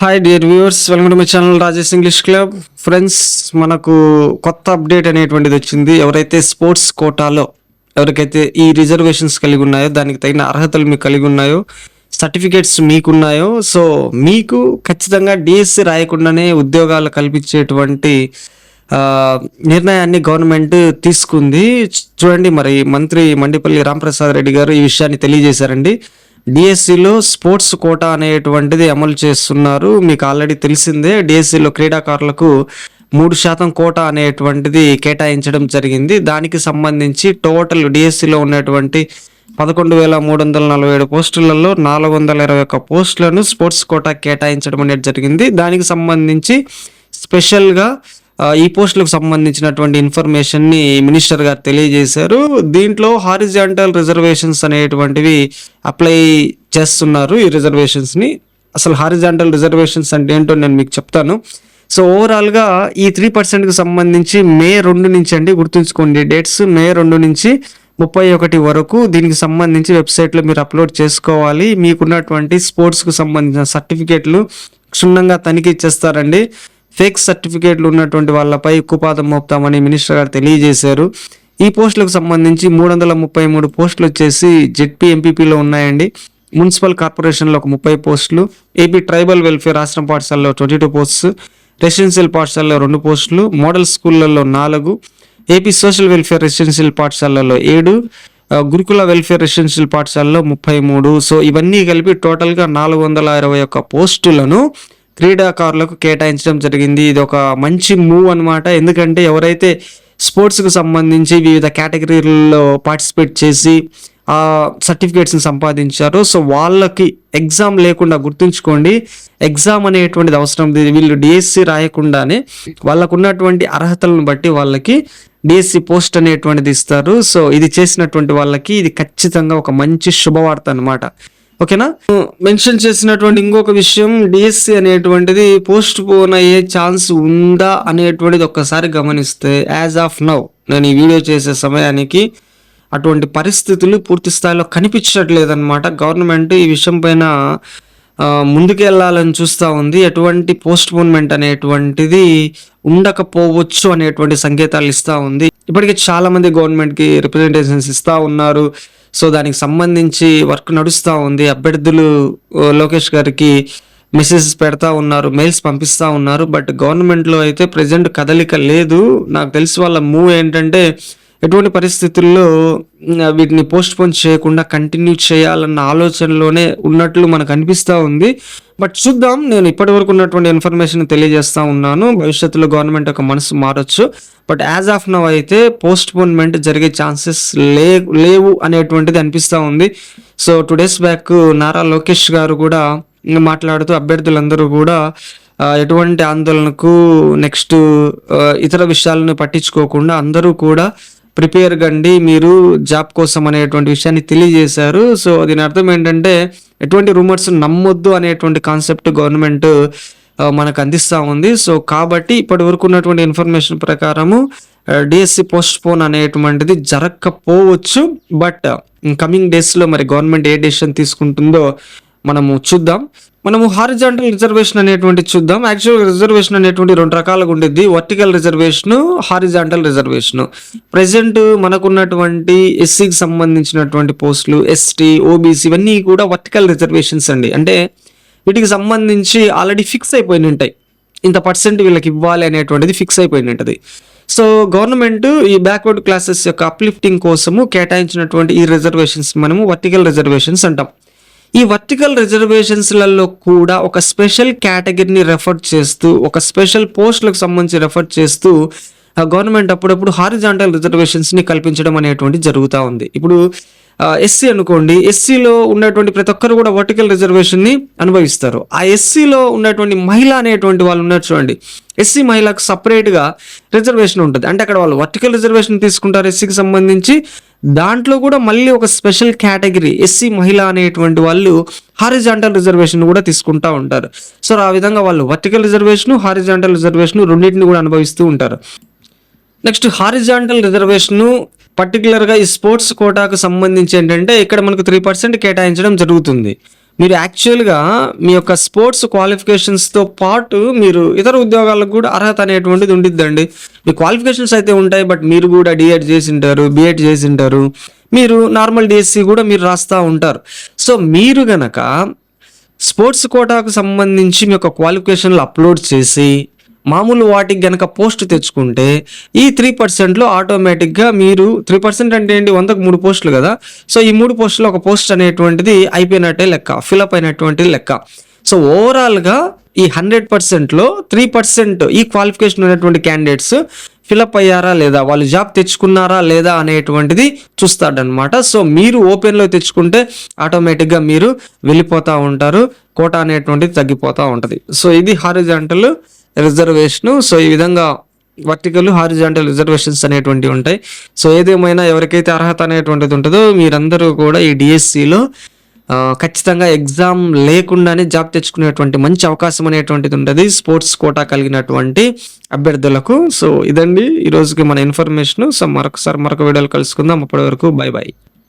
Hi dear viewers welcome to my channel Rajesh English club friends మనకు కొత్త update అనేటువంటిది వచ్చింది. ఎవరైతే స్పోర్ట్స్ కోటాలో ఎవరికైతే ఈ రిజర్వేషన్స్ కలిగి ఉన్నాయో దానికి తగిన అర్హతలు మీకు కలిగి ఉన్నాయో సర్టిఫికేట్స్ మీకున్నాయో సో మీకు ఖచ్చితంగా డిఎస్సి రాయకుండానే ఉద్యోగాలు కల్పించేటువంటి నిర్ణయాన్ని గవర్నమెంట్ తీసుకుంది. చూడండి మరి మంత్రి మండిపల్లి రాంప్రసాద్ రెడ్డి గారు ఈ విషయాన్ని తెలియజేశారండి. డిఎస్సిలో స్పోర్ట్స్ కోటా అనేటువంటిది అమలు చేస్తున్నారు. మీకు ఆల్రెడీ తెలిసిందే డిఎస్సిలో క్రీడాకారులకు మూడు శాతం కోటా అనేటువంటిది కేటాయించడం జరిగింది. దానికి సంబంధించి టోటల్ డిఎస్సిలో ఉన్నటువంటి పదకొండు వేల మూడు వందల నలభై ఏడు పోస్టులలో నాలుగు వందల ఇరవై ఒక్క పోస్టులను స్పోర్ట్స్ కోటా కేటాయించడం అనేది జరిగింది. దానికి సంబంధించి స్పెషల్గా ఈ పోస్టులకు సంబంధించినటువంటి ఇన్ఫర్మేషన్ని మినిస్టర్ గారు తెలియజేశారు. దీంట్లో హారిజాంటల్ రిజర్వేషన్స్ అనేటువంటివి అప్లై చేస్తున్నారు ఈ రిజర్వేషన్స్ని. అసలు హారిజాంటల్ రిజర్వేషన్స్ అంటే ఏంటో నేను మీకు చెప్తాను. సో ఓవరాల్గా ఈ త్రీ పర్సెంట్కి సంబంధించి మే రెండు నుంచి అండి గుర్తుంచుకోండి డేట్స్ మే రెండు నుంచి ముప్పై ఒకటి వరకు దీనికి సంబంధించి వెబ్సైట్లో మీరు అప్లోడ్ చేసుకోవాలి. మీకున్నటువంటి స్పోర్ట్స్కు సంబంధించిన సర్టిఫికేట్లు క్షుణ్ణంగా తనిఖీ చేస్తారండి. ఫేక్ సర్టిఫికేట్లు ఉన్నటువంటి వాళ్ళపై ఉక్కుపాదం మోపుతామని మినిస్టర్ గారు తెలియజేశారు. ఈ పోస్టులకు సంబంధించి మూడు వందల ముప్పై మూడు పోస్టులు వచ్చేసి జెడ్పీ ఎంపీపీలో ఉన్నాయండి. మున్సిపల్ కార్పొరేషన్లో ఒక ముప్పై పోస్టులు ఏపీ ట్రైబల్ వెల్ఫేర్ రాష్ట్రం పాఠశాలలో ట్వంటీ టూ పోస్ట్స్ రెసిడెన్షియల్ పాఠశాలలో రెండు పోస్టులు మోడల్ స్కూళ్ళల్లో నాలుగు ఏపీ సోషల్ వెల్ఫేర్ రెసిడెన్షియల్ పాఠశాలలో ఏడు గురుకుల వెల్ఫేర్ రెసిడెన్షియల్ పాఠశాలలో ముప్పై మూడు. సో ఇవన్నీ కలిపి టోటల్గా నాలుగు వందల ఇరవై ఒక్క పోస్టులను క్రీడాకారులకు కేటాయించడం జరిగింది. ఇది ఒక మంచి మూవ్ అనమాట ఎందుకంటే ఎవరైతే స్పోర్ట్స్కు సంబంధించి వివిధ కేటగిరీలలో పార్టిసిపేట్ చేసి సర్టిఫికేట్స్ని సంపాదించారు సో వాళ్ళకి ఎగ్జామ్ లేకుండా గుర్తుంచుకోండి. ఎగ్జామ్ అనేటువంటిది అవసరం లేదు. వీళ్ళు డిఎస్సి రాయకుండానే వాళ్ళకు ఉన్నటువంటి అర్హతలను బట్టి వాళ్ళకి డిఎస్సి పోస్ట్ అనేటువంటిది ఇస్తారు. సో ఇది చేసినటువంటి వాళ్ళకి ఇది ఖచ్చితంగా ఒక మంచి శుభవార్త అనమాట ఓకేనా? మెన్షన్ చేసినటువంటి ఇంకొక విషయం డిఎస్సి అనేటువంటిది పోస్ట్ పోన్ అయ్యే ఛాన్స్ ఉందా అనేటువంటిది ఒక్కసారి గమనిస్తే యాజ్ ఆఫ్ నౌ నేను ఈ వీడియో చేసే సమయానికి అటువంటి పరిస్థితులు పూర్తి స్థాయిలో కనిపించట్లేదన్నమాట. గవర్నమెంట్ ఈ విషయం పైన ముందుకెళ్ళాలని చూస్తూ ఉంది. ఎటువంటి పోస్ట్ పోన్మెంట్ అనేటువంటిది ఉండకపోవచ్చు అనేటువంటి సంకేతాలు ఇస్తూ ఉంది. ఇప్పటికే చాలా మంది గవర్నమెంట్కి రిప్రజెంటేషన్స్ ఇస్తూ ఉన్నారు. సో దానికి సంబంధించి వర్క్ నడుస్తూ ఉంది. అభ్యర్థులు లోకేష్ గారికి మెసేజెస్ పెడతా ఉన్నారు మెయిల్స్ పంపిస్తూ ఉన్నారు. బట్ గవర్నమెంట్లో అయితే ప్రజెంట్ కదలిక లేదు. నాకు తెలిసి వాళ్ళ మూవ్ ఏంటంటే ఎటువంటి పరిస్థితుల్లో వీటిని పోస్ట్ పోన్ చేయకుండా కంటిన్యూ చేయాలన్న ఆలోచనలోనే ఉన్నట్లు మనకు అనిపిస్తూ ఉంది. బట్ చూద్దాం నేను ఇప్పటి వరకు ఉన్నటువంటి ఇన్ఫర్మేషన్ తెలియజేస్తా ఉన్నాను. భవిష్యత్తులో గవర్నమెంట్ యొక్క మనసు మారొచ్చు. బట్ యాజ్ ఆఫ్ నవ్ అయితే పోస్ట్ పోన్మెంట్ జరిగే ఛాన్సెస్ లే లేవు అనేటువంటిది అనిపిస్తూ ఉంది. So two days back Nara Lokesh garu కూడా మాట్లాడుతూ అభ్యర్థులందరూ కూడా ఎటువంటి ఆందోళనకు నెక్స్ట్ ఇతర విషయాలను పట్టించుకోకుండా అందరూ కూడా ప్రిపేర్ గండి మీరు జాబ్ కోసం అనేటువంటి విషయాన్ని తెలియజేశారు. సో దీని అర్థం ఏంటంటే ఎటువంటి రూమర్స్ నమ్మొద్దు అనేటువంటి కాన్సెప్ట్ గవర్నమెంట్ మనకు అందిస్తూ ఉంది. సో కాబట్టి ఇప్పటి వరకు ఉన్నటువంటి ఇన్ఫర్మేషన్ ప్రకారము డిఎస్సి పోస్ట్ పోన్ అనేటువంటిది జరగకపోవచ్చు బట్ కమింగ్ డేస్లో మరి గవర్నమెంట్ ఏ డెసిషన్ తీసుకుంటుందో మనము చూద్దాం. మనము హారిజాంటల్ రిజర్వేషన్ అనేటువంటి చూద్దాం. యాక్చువల్ రిజర్వేషన్ అనేటువంటి రెండు రకాలుగా ఉండేది vertical reservation horizontal reservation present మనకున్నటువంటి ఎస్సీకి సంబంధించినటువంటి పోస్టులు ఎస్టీ ఓబీసీ ఇవన్నీ కూడా వర్టికల్ రిజర్వేషన్స్ అండి. అంటే వీటికి సంబంధించి ఆల్రెడీ ఫిక్స్ అయిపోయి ఉంటాయి. ఇంత పర్సెంట్ వీళ్ళకి ఇవ్వాలి అనేటువంటిది ఫిక్స్ అయిపోయి ఉంటుంది. సో గవర్నమెంట్ ఈ బ్యాక్వర్డ్ క్లాసెస్ యొక్క అప్లిఫ్టింగ్ కోసము కేటాయించినటువంటి ఈ రిజర్వేషన్స్ మనము వర్టికల్ రిజర్వేషన్స్ అంటాం. ఈ వర్టికల్ రిజర్వేషన్స్లలో కూడా ఒక స్పెషల్ కేటగిరీని రెఫర్ చేస్తూ ఒక స్పెషల్ పోస్టులకు సంబంధించి రెఫర్ చేస్తూ గవర్నమెంట్ అప్పుడప్పుడు హారిజాంటల్ రిజర్వేషన్స్ని కల్పించడం అనేటువంటి జరుగుతూ ఉంది. ఇప్పుడు ఎస్సీ అనుకోండి ఎస్సీలో ఉన్నటువంటి ప్రతి ఒక్కరు కూడా వర్టికల్ రిజర్వేషన్ని అనుభవిస్తారు. ఆ ఎస్సీలో ఉన్నటువంటి మహిళ అనేటువంటి వాళ్ళు ఉన్నారు చూడండి. ఎస్సీ మహిళకు సపరేట్గా రిజర్వేషన్ ఉంటుంది. అంటే అక్కడ వాళ్ళు వర్టికల్ రిజర్వేషన్ తీసుకుంటారు ఎస్సీకి సంబంధించి దాంట్లో కూడా మళ్ళీ ఒక స్పెషల్ కేటగిరీ ఎస్సీ మహిళ అనేటువంటి వాళ్ళు హారిజాంటల్ రిజర్వేషన్ కూడా తీసుకుంటా ఉంటారు. సో ఆ విధంగా వాళ్ళు వర్టికల్ రిజర్వేషన్ హారిజాంటల్ రిజర్వేషన్ రెండింటిని కూడా అనుభవిస్తూ ఉంటారు. నెక్స్ట్ హారిజాంటల్ రిజర్వేషను పర్టికులర్గా ఈ స్పోర్ట్స్ కోటాకు సంబంధించి ఏంటంటే ఇక్కడ మనకు త్రీ పర్సెంట్ కేటాయించడం జరుగుతుంది. మీరు యాక్చువల్గా మీ యొక్క స్పోర్ట్స్ క్వాలిఫికేషన్స్తో పాటు మీరు ఇతర ఉద్యోగాలకు కూడా అర్హత అనేటువంటిది ఉండిద్దండి. మీ క్వాలిఫికేషన్స్ అయితే ఉంటాయి బట్ మీరు కూడా డిఎడ్ చేసి ఉంటారు బిఎడ్ చేసి ఉంటారు మీరు నార్మల్ డిఎస్సి కూడా మీరు రాస్తూ ఉంటారు. సో మీరు గనక స్పోర్ట్స్ కోటాకు సంబంధించి మీ యొక్క క్వాలిఫికేషన్లు అప్లోడ్ చేసి మామూలు వాటికి గనక పోస్ట్ తెచ్చుకుంటే ఈ త్రీ పర్సెంట్లో ఆటోమేటిక్గా మీరు త్రీ పర్సెంట్ అంటే ఏంటి? వందకు మూడు పోస్టులు కదా. సో ఈ మూడు పోస్టులు ఒక పోస్ట్ అనేటువంటిది అయిపోయినట్టే లెక్క ఫిలప్ అయినటువంటి లెక్క. సో ఓవరాల్గా ఈ హండ్రెడ్ పర్సెంట్లో త్రీ పర్సెంట్ ఈ క్వాలిఫికేషన్ ఉన్నటువంటి క్యాండిడేట్స్ ఫిలప్ అయ్యారా లేదా? వాళ్ళు జాబ్ తెచ్చుకున్నారా లేదా అనేటువంటిది చూస్తాడనమాట సో మీరు ఓపెన్లో తెచ్చుకుంటే ఆటోమేటిక్గా మీరు వెళ్ళిపోతూ ఉంటారు కోట అనేటువంటిది తగ్గిపోతూ ఉంటుంది. సో ఇది హారిజాంటల్ రిజర్వేషను సో ఈ విధంగా వర్టికల్ హారిజాంటల్ రిజర్వేషన్స్ అనేటువంటివి ఉంటాయి. సో ఏదేమైనా ఎవరికైతే అర్హత అనేటువంటిది ఉంటుందో మీరందరూ కూడా ఈ డిఎస్సిలో ఖచ్చితంగా ఎగ్జామ్ లేకుండానే జాబ్ తెచ్చుకునేటువంటి మంచి అవకాశం అనేటువంటిది ఉంటుంది స్పోర్ట్స్ కోటా కలిగినటువంటి అభ్యర్థులకు. సో ఇదండి ఈ రోజుకి మన ఇన్ఫర్మేషన్. సో మరొకసారి మరొక వీడియోలు కలుసుకుందాం. అప్పటి వరకు బై బాయ్